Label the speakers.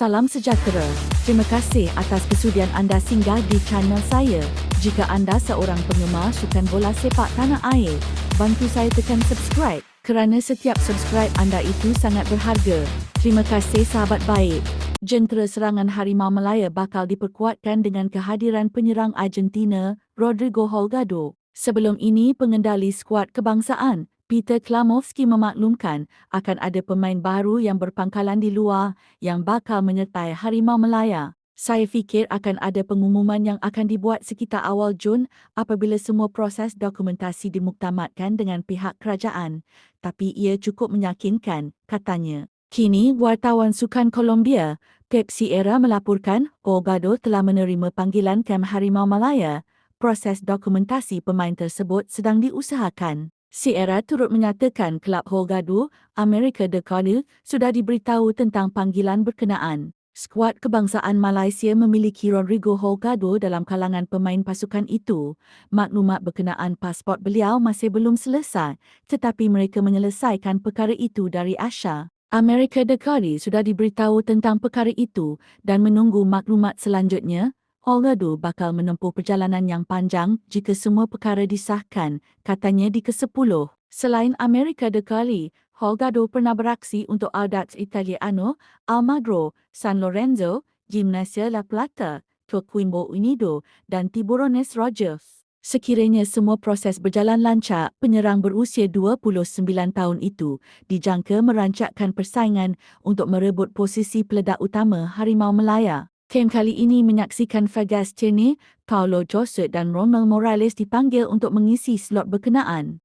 Speaker 1: Salam sejahtera. Terima kasih atas kesudian anda singgah di channel saya. Jika anda seorang penggemar sukan bola sepak tanah air, bantu saya tekan subscribe kerana setiap subscribe anda itu sangat berharga. Terima kasih sahabat baik. Jentera serangan Harimau Melaya bakal diperkuatkan dengan kehadiran penyerang Argentina, Rodrigo Holgado. Sebelum ini, pengendali skuad kebangsaan, Peter Klamovski memaklumkan akan ada pemain baru yang berpangkalan di luar yang bakal menyertai Harimau Melaya. Saya fikir akan ada pengumuman yang akan dibuat sekitar awal Jun apabila semua proses dokumentasi dimuktamadkan dengan pihak kerajaan. Tapi ia cukup meyakinkan, katanya. Kini, wartawan sukan Colombia, Pep Sierra melaporkan Olgado telah menerima panggilan kem Harimau Malaya. Proses dokumentasi pemain tersebut sedang diusahakan. Sierra turut menyatakan kelab Holgado, Amerika de Cali sudah diberitahu tentang panggilan berkenaan. Skuad kebangsaan Malaysia memiliki Rodrigo Holgado dalam kalangan pemain pasukan itu. Maklumat berkenaan pasport beliau masih belum selesai, tetapi mereka menyelesaikan perkara itu dari Asia. Amerika de Cali sudah diberitahu tentang perkara itu dan menunggu maklumat selanjutnya. Holgado bakal menempuh perjalanan yang panjang jika semua perkara disahkan, katanya di ke-10. Selain Amerika de Cali, Holgado pernah beraksi untuk Audax Italiano, Almagro, San Lorenzo, Gimnasia La Plata, Coquimbo Unido dan Tiburones Rogers. Sekiranya semua proses berjalan lancar, penyerang berusia 29 tahun itu dijangka merancakkan persaingan untuk merebut posisi peledak utama Harimau Melaya. Kem kali ini menyaksikan Fagas Cene, Paulo Jose dan Romel Morales dipanggil untuk mengisi slot berkenaan.